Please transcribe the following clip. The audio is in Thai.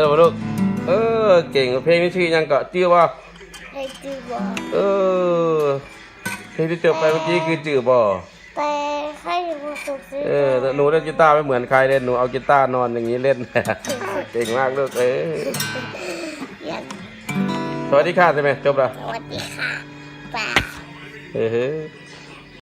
อมาลูกเออเก่งเพลงนี้ชื่อยังก็จื้อว่าให้จือบอเออเพลงที่จบไปเมื่อกี้คือจื้อบ่แต่ให้ผู้สุขซื้อเออแต่หนูเล่นกีตาร์ไม่เหมือนใครเล่นหนูเอากีตาร์นอนอย่างนี้เล่นเก่งมากลูกเออสวัสดีค่ะใช่ไหมจบแล้วสวัสดีค่ะป้าเฮ้